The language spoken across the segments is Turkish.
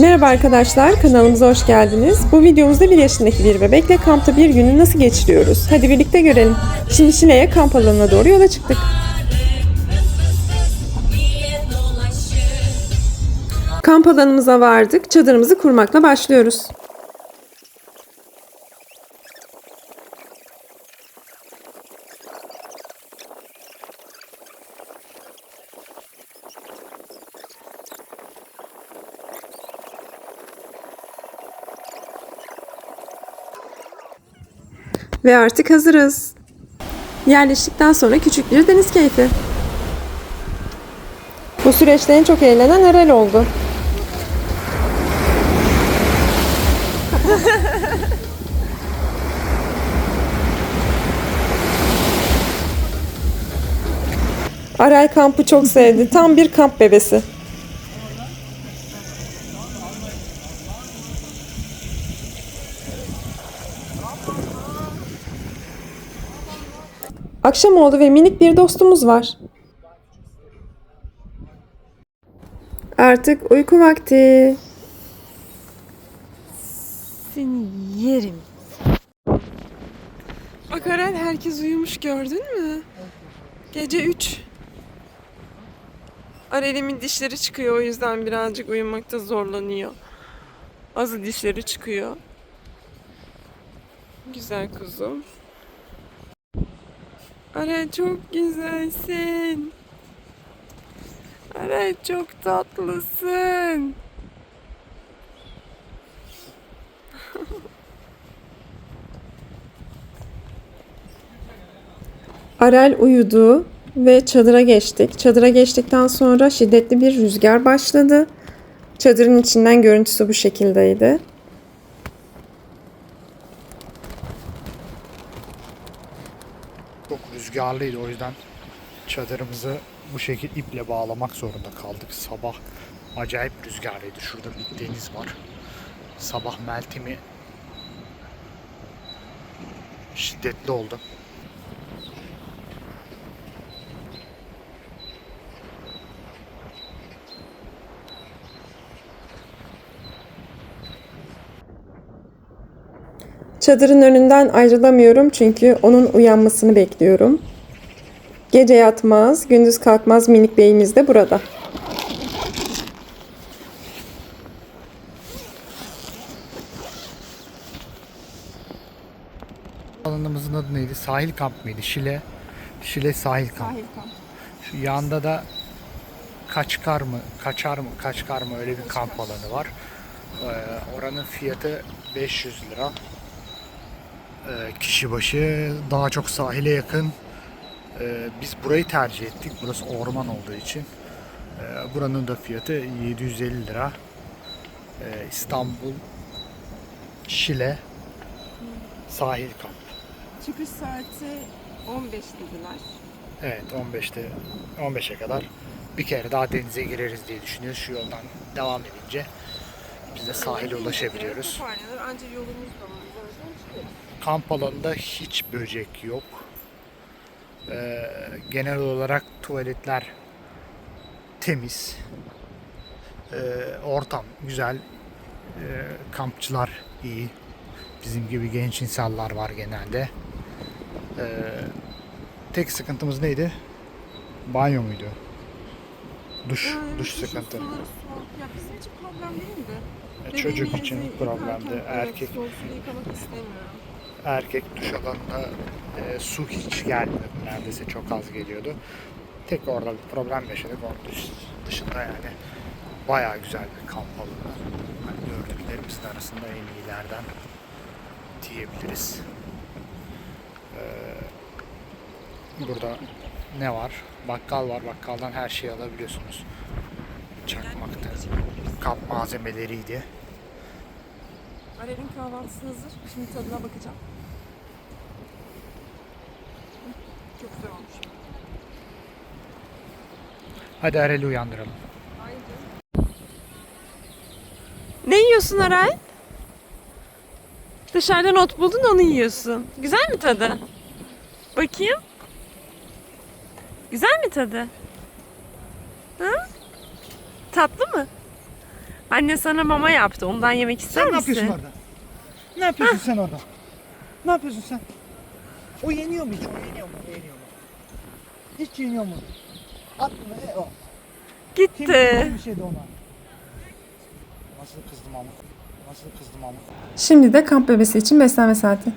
Merhaba arkadaşlar, kanalımıza hoş geldiniz. Bu videomuzda bir yaşındaki bir bebekle kampta bir günü nasıl geçiriyoruz? Hadi birlikte görelim. Şimdi Şile'ye kamp alanına doğru yola çıktık. Kamp alanımıza vardık. Çadırımızı kurmakla başlıyoruz. Ve artık hazırız. Yerleştikten sonra küçük bir deniz keyfi. Bu süreçte en çok eğlenen Erel oldu. Arel kampı çok sevdi. Tam bir kamp bebesi. Akşam oldu ve minik bir dostumuz var. Artık uyku vakti. Seni yerim. Bak Aren herkes uyumuş gördün mü? Gece 3. Arel'imin dişleri çıkıyor o yüzden birazcık uyumakta zorlanıyor. Azı dişleri çıkıyor. Güzel kuzum. Arel çok güzelsin. Arel çok tatlısın. Arel uyudu ve çadıra geçtik. Çadıra geçtikten sonra şiddetli bir rüzgar başladı. Çadırın içinden görüntüsü bu şekildeydi. Çok rüzgarlıydı o yüzden çadırımızı bu şekil iple bağlamak zorunda kaldık. Sabah acayip rüzgarlıydı. Şurada bir deniz var. Sabah meltemi şiddetli oldu. Çadırın önünden ayrılamıyorum çünkü onun uyanmasını bekliyorum. Gece yatmaz, gündüz kalkmaz minik beyimiz de burada. Alanımızın adı neydi? Sahil kamp mıydı? Şile. Şile sahil kamp. Sahil kamp. Şu yanda da Kaçkar mı, Kaçar mı, Kaçkar mı öyle bir kamp alanı var. Ee, oranın fiyatı 500 lira. Ee, kişi başı daha çok sahile yakın. Ee, biz burayı tercih ettik. Burası orman olduğu için. Ee, buranın da fiyatı 750 lira. Ee, İstanbul Şile sahil kamp. Çıkış saati 15 dediler. Evet 15'te 15'e kadar bir kere daha denize gireriz diye düşünüyoruz. Şu yoldan devam edince biz de sahile ulaşabiliyoruz. Ancak yolumuz da var. Kamp alanında hiç böcek yok. Ee, genel olarak tuvaletler temiz. Ee, ortam güzel. Ee, kampçılar iyi. Bizim gibi genç insanlar var genelde. Ee, tek sıkıntımız neydi? Banyo muydu? Duş, Yani duş sıkıntı. soğuk. Ya bizim için problem değildi. E, Çocuk için problemdi. Erkek soğuk suda yıkamak istemiyorum. Erkek duş alanına e, su hiç gelmiyordu. Neredeyse çok az geliyordu. Tek orada bir problem yaşadık. Onun dış- dışında yani bayağı güzel bir kamp alanı. Hani gördüklerimizin arasında en iyilerden diyebiliriz. Ee, burada ne var? Bakkal var. Bakkaldan her şeyi alabiliyorsunuz. Çakmaktı. Kamp malzemeleriydi. Arel'in kahvaltısı hazır. Şimdi tadına bakacağım. Çok güzel olmuş. Hadi Erel'i uyandıralım. Ne yiyorsun Aray? Dışarıda not buldun onu yiyorsun. Güzel mi tadı? Bakayım. Güzel mi tadı? Hı? Tatlı mı? Anne sana mama yaptı. Ondan yemek ister Sen ne misin? yapıyorsun orada? Ne yapıyorsun sen orada? Ne yapıyorsun sen? O yeniyor mu hiç? O yeniyor mu? O yeniyor mu? Hiç yeniyor mu? At mı? E, o. Kim Gitti. kim bir şeydi ona? Nasıl kızdım ama? Nasıl kızdım ama? Şimdi de kamp bebesi için beslenme saati.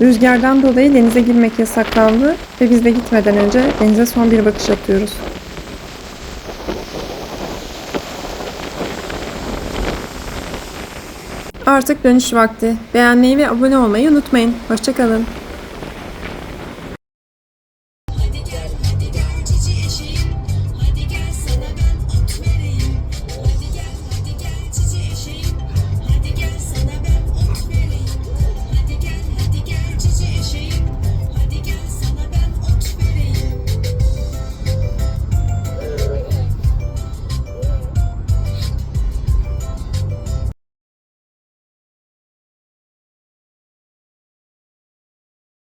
Rüzgardan dolayı denize girmek yasaklandı ve biz de gitmeden önce denize son bir bakış atıyoruz. Artık dönüş vakti. Beğenmeyi ve abone olmayı unutmayın. Hoşçakalın.